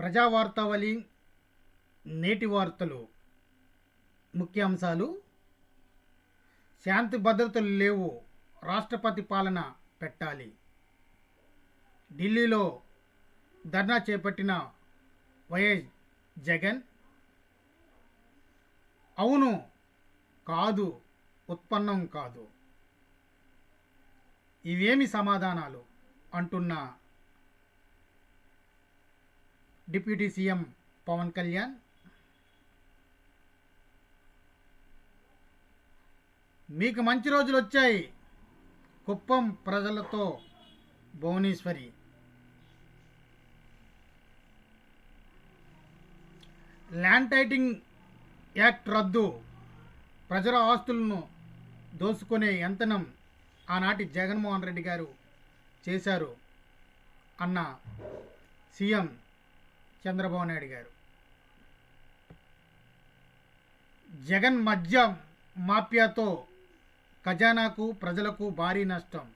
ప్రజావార్తావళి నేటి వార్తలు ముఖ్యాంశాలు. శాంతి భద్రతలు లేవు రాష్ట్రపతి పాలన పెట్టాలి. ఢిల్లీలో ధర్నా చేపట్టిన వైఎస్ జగన్. అవును కాదు ఉత్పన్నం కాదు. ఇవేమి సమాధానాలు? అంటున్న డిప్యూటీ సీఎం పవన్ కళ్యాణ్ మీకు మంచి రోజులు వచ్చాయి. కుప్పం ప్రజలతో భువనేశ్వరి. ల్యాండ్ టైటింగ్ యాక్ట్ రద్దు. ప్రజల ఆస్తులను దోసుకునే యంతనం ఆనాటి జగన్మోహన్ రెడ్డి గారు చేశారు అన్న సీఎం చంద్రబాబు నాయుడు గారు. జగన్ మధ్య మాఫియాతో ఖజానాకు ప్రజలకు భారీ నష్టం.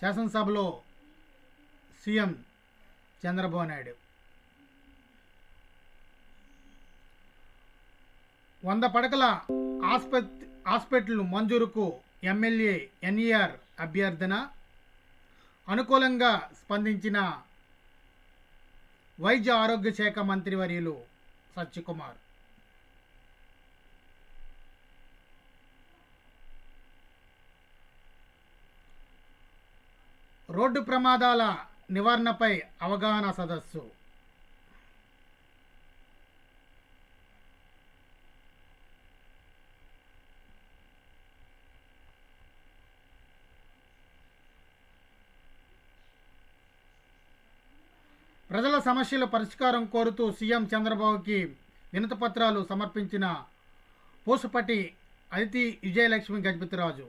శాసనసభలో సీఎం చంద్రబాబు నాయుడు. వంద పడకల ఆస్పత్రి హాస్పిటల్ మంజూరుకు ఎమ్మెల్యే ఎన్ఈఆర్ అభ్యర్థన. అనుకూలంగా స్పందించిన వైద్య ఆరోగ్య శాఖ మంత్రివర్యులు సత్యకుమార్. రోడ్డు ప్రమాదాల నివారణపై అవగాహన సదస్సు. ప్రజల సమస్యల పరిష్కారం కోరుతూ సీఎం చంద్రబాబుకి వినతపత్రాలు సమర్పించిన పూసపటి అదితి విజయలక్ష్మి గజపతిరాజు.